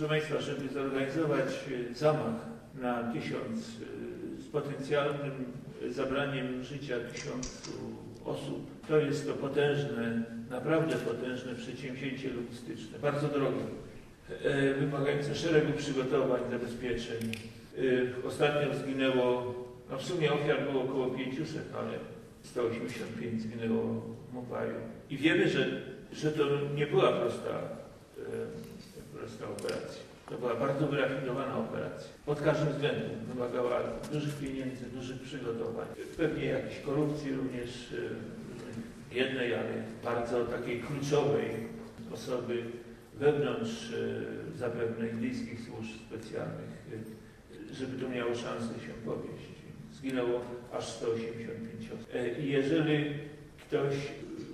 Proszę Państwa, żeby zorganizować e, zamach na tysiąc e, z potencjalnym zabraniem życia tysiącu osób, to jest to potężne, naprawdę potężne przedsięwzięcie logistyczne, bardzo drogie, e, wymagające szeregu przygotowań, zabezpieczeń. Ostatnio zginęło, no w sumie ofiar było około 500, ale 185 zginęło w Mumbai. I wiemy, że, że to nie była prosta, prosta operacja. To była bardzo wyrafinowana operacja. Pod każdym względem wymagała dużych pieniędzy, dużych przygotowań. Pewnie jakiejś korupcji również e, jednej, ale bardzo takiej kluczowej osoby wewnątrz e, zapewne indyjskich służb specjalnych, e, żeby to miało szansę się powieść. Zginęło aż 185 osób. E, I jeżeli ktoś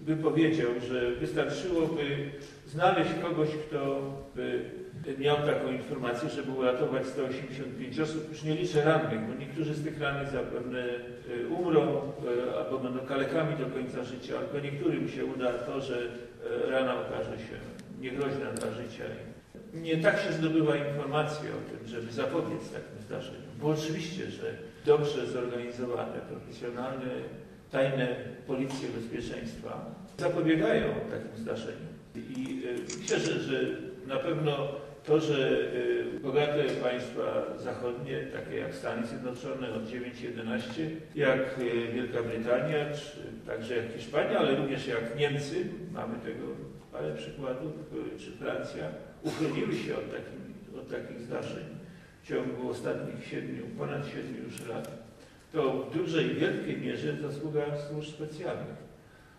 by powiedział, że wystarczyłoby znaleźć kogoś, kto by miał taką informację, żeby uratować 185 osób, już nie liczę rannych, bo niektórzy z tych rannych zapewne e, umrą e, albo będą kalekami do końca życia, albo niektórym się uda to, że e, rana okaże się niegroźna dla życia. Nie tak się zdobywa informacje o tym, żeby zapobiec takim zdarzeniom. Bo oczywiście, że dobrze zorganizowane, profesjonalne, tajne policje bezpieczeństwa zapobiegają takim zdarzeniom. I y, myślę, że, że na pewno to, że y, bogate państwa zachodnie, takie jak Stany Zjednoczone od 9-11, jak y, Wielka Brytania, czy także jak Hiszpania, ale również jak Niemcy, mamy tego parę przykładów, czy Francja, uchroniły się od, od takich zdarzeń w ciągu ostatnich siedmiu, ponad siedmiu już lat. To w dużej, wielkiej mierze zasługa służb specjalnych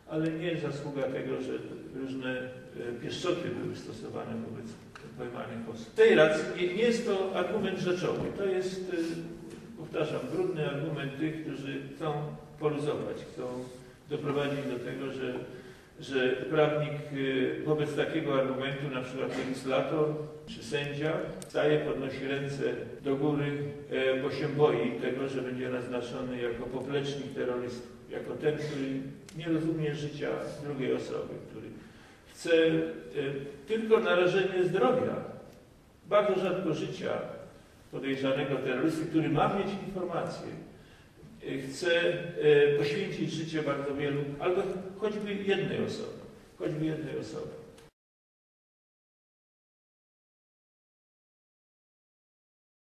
ale nie zasługa tego, że różne e, pieszczoty były stosowane wobec pojmanych osób. W tej racji nie, nie jest to argument rzeczowy, to jest, e, powtarzam, brudny argument tych, którzy chcą poluzować, chcą doprowadzić do tego, że, że prawnik e, wobec takiego argumentu, na przykład legislator czy sędzia, staje, podnosi ręce do góry, bo się boi tego, że będzie naznaczony jako poplecznik terrorystów jako ten, który nie rozumie życia drugiej osoby, który chce y, tylko narażenie zdrowia, bardzo rzadko życia podejrzanego terrorysty, który ma mieć informacje, y, chce poświęcić życie bardzo wielu, albo choćby jednej osoby, choćby jednej osoby.